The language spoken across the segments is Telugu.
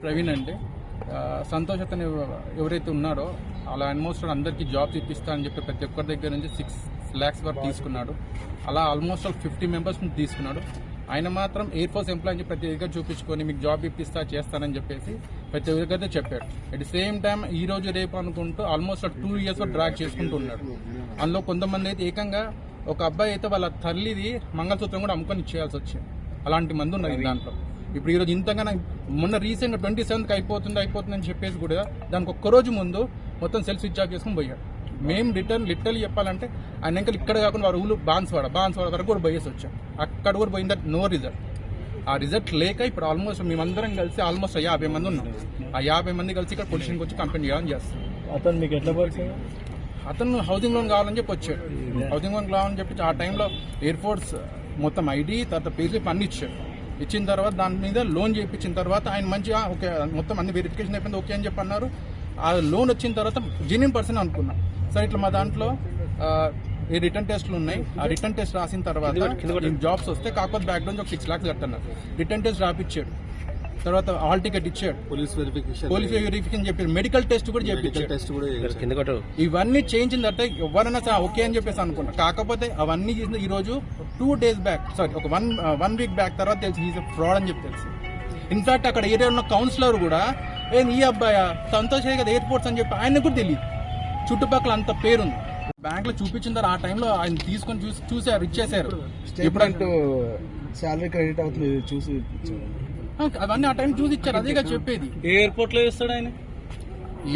ప్రవీణ్ సంతోష్ అతను ఎవరైతే ఉన్నారో అలా ఆల్మోస్ట్ అందరికీ జాబ్స్ ఇప్పిస్తా అని చెప్పి ప్రతి ఒక్కరి దగ్గర నుంచి సిక్స్ ల్యాక్స్ వరకు తీసుకున్నాడు. అలా ఆల్మోస్ట్ ఫిఫ్టీ మెంబర్స్ నుంచి తీసుకున్నాడు. ఆయన మాత్రం ఎయిర్ ఫోర్స్ ఎంప్లాయ్ అని ప్రతి దగ్గర చూపించుకొని మీకు జాబ్ ఇప్పిస్తా చేస్తానని చెప్పేసి ప్రతి దగ్గర చెప్పాడు. అట్ ది సేమ్ టైం ఈ రోజు రేపు అనుకుంటూ ఆల్మోస్ట్ టూ ఇయర్స్ డ్రాగ్ చేసుకుంటూ ఉన్నాడు. అందులో కొంతమంది అయితే ఏకంగా ఒక అబ్బాయి అయితే వాళ్ళ తల్లిది మంగళసూత్రం కూడా అమ్ముకొని ఇచ్చేయాల్సి వచ్చింది. అలాంటి మంది ఉన్నారు దాంట్లో. ఇప్పుడు ఈరోజు ఇంతగానో మొన్న రీసెంట్గా ట్వంటీ సెవెన్కి అయిపోతుంది అయిపోతుంది అని చెప్పేసి కూడా దానికి ఒక్క రోజు ముందు మొత్తం సెల్ఫ్ స్విచ్ ఆఫ్ చేసుకుని పోయాడు మేము రిటర్న్ లిటరల్ చెప్పాలంటే ఆయన ఇంకా ఇక్కడ కాకుండా వారు ఊళ్ళు బాన్స్వాడ బాన్స్వాడ వరకు కూడా పోయేసి వచ్చాం. అక్కడ కూడా పోయిన దట్ నో రిజల్ట్ ఆ రిజల్ట్ లేక ఇప్పుడు ఆల్మోస్ట్ మేమందరం కలిసి ఆల్మోస్ట్ యాభై మంది ఉన్నాం. ఆ యాభై మంది కలిసి ఇక్కడ పొజిషన్కి వచ్చి కంప్లైంట్ చేయాలని చేస్తాం. అతను మీకు ఎట్లా పరిచయం? అతను హౌసింగ్ లోన్ కావాలని చెప్పి వచ్చాడు. హౌసింగ్ లోన్ కావాలని చెప్పి ఆ టైంలో ఎయిర్ ఫోర్స్ మొత్తం ఐడి తర్వాత పేస్లిప్ అన్ని ఇచ్చాడు ఇచ్చిన తర్వాత దాని మీద లోన్ చేయించిన తర్వాత ఆయన మంచిగా ఓకే మొత్తం అన్ని వెరిఫికేషన్ అయిపోయింది ఓకే అని చెప్పి అన్నారు. ఆ లోన్ వచ్చిన తర్వాత జెన్యున్ పర్సన్ అనుకున్నాం. సరే ఇట్లా మా దాంట్లో ఈ రిటర్న్ టెస్ట్లు ఉన్నాయి. ఆ రిటర్న్ టెస్ట్ రాసిన తర్వాత జాబ్స్ వస్తే కాకపోతే బ్యాక్ నుంచి ఒక సిక్స్ లాక్స్ కట్టన్నారు. రిటర్న్ టెస్ట్ రాపిచ్చాడు. తర్వాత హాల్ టికెట్ ఇచ్చాడు. పోలీస్ వెరిఫికేషన్ పోలీస్ వెరిఫికేషన్ చెప్పారు మెడికల్ టెస్ట్ కూడా చేయించాడు టెస్ట్ కూడా. ఇవన్నీ చేంజ్ అంటే ఎవరైనా సరే ఓకే అని చెప్పేసి అనుకున్నా. కాకపోతే అవన్నీ చేసిన ఈ రోజు టూ డేస్ బ్యాక్ సారీ ఒక వన్ వన్ వీక్ బ్యాక్ తర్వాత తెలిసి ఈజ్ ఫ్రాడ్ అని చెప్పి తెలిసి. ఇన్ఫాక్ట్ అక్కడ ఏరియా ఉన్న కౌన్సిలర్ కూడా ఏ ఈ అబ్బాయి? సంతోష్ కదా ఎయిర్పోర్ట్స్ అని చెప్పి ఆయన కూడా తెలియదు చుట్టుపక్కల అంత పేరుంది. బ్యాంక్లో చూపించిన తర్వాత ఆ టైంలో ఆయన తీసుకొని చూసి చూసారు ఇచ్చేసారు స్టేట్మెంట్ శాలరీ క్రెడిట్ అవుతుంది చూసి అవన్నీ ఆ టైం చూసి ఇచ్చారు అదేగా చెప్పేది. ఎయిర్పోర్ట్లో ఇస్తాడు ఆయన?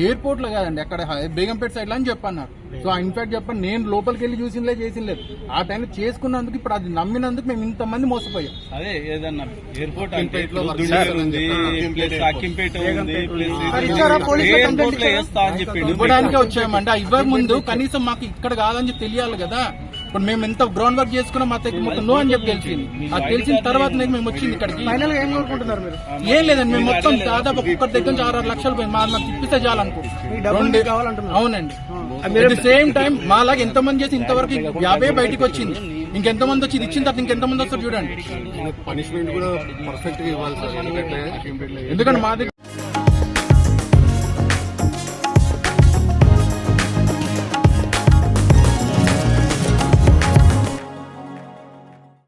ఎయిర్పోర్ట్లో కాదండి అక్కడ హై- బేగంపేట సైడ్లో అని చెప్పన్నారు. సో ఇన్ఫాక్ట్ చెప్పండి నేను లోపలికి వెళ్ళి చూసిందే చేసింలేదు ఆ టైంలో చేసుకున్నందుకు ఇప్పుడు అది నమ్మినందుకు మేము ఇంతమంది మోసపోయాం. అదే ఏదన్నా ఎయిర్పోర్ట్ ఇవ్వడానికే వచ్చామండి ఆ ఇవ్వక ముందు కనీసం మాకు ఇక్కడ కాదని చెప్పి తెలియాలి కదా. ఇప్పుడు మేము ఎంత గ్రౌండ్ వర్క్ చేసుకున్నాం మా మొత్తం నో అని చెప్పి తెలిసింది. అది తెలిసిన తర్వాత మేము వచ్చింది ఇక్కడికి. ఫైనల్గా ఏం కోరుకుంటున్నారు మీరు? ఏం లేదండి మేము మొత్తం దాదాపు ఒక్కొక్కరి దగ్గర నుంచి ఆరు ఆరు లక్షలు పోయి మా మాకు ఇప్పిస్తే చాలు ఈ డబ్బులు మీకు కావాలంటున్నారు. అవునండి. అట్ ది సేమ్ టైం మాలాగా ఎంతమంది చేసి ఇంతవరకు యాభై బయటికి వచ్చింది. ఇంకెంతమంది వచ్చి ఇది ఇచ్చిన తర్వాత ఇంకెంతమంది వస్తారు చూడండి. పనిష్మెంట్ కూడా పర్ఫెక్ట్గా ఇవ్వాలి సార్. ఎందుకంటే ఎందుకంటే మా దగ్గర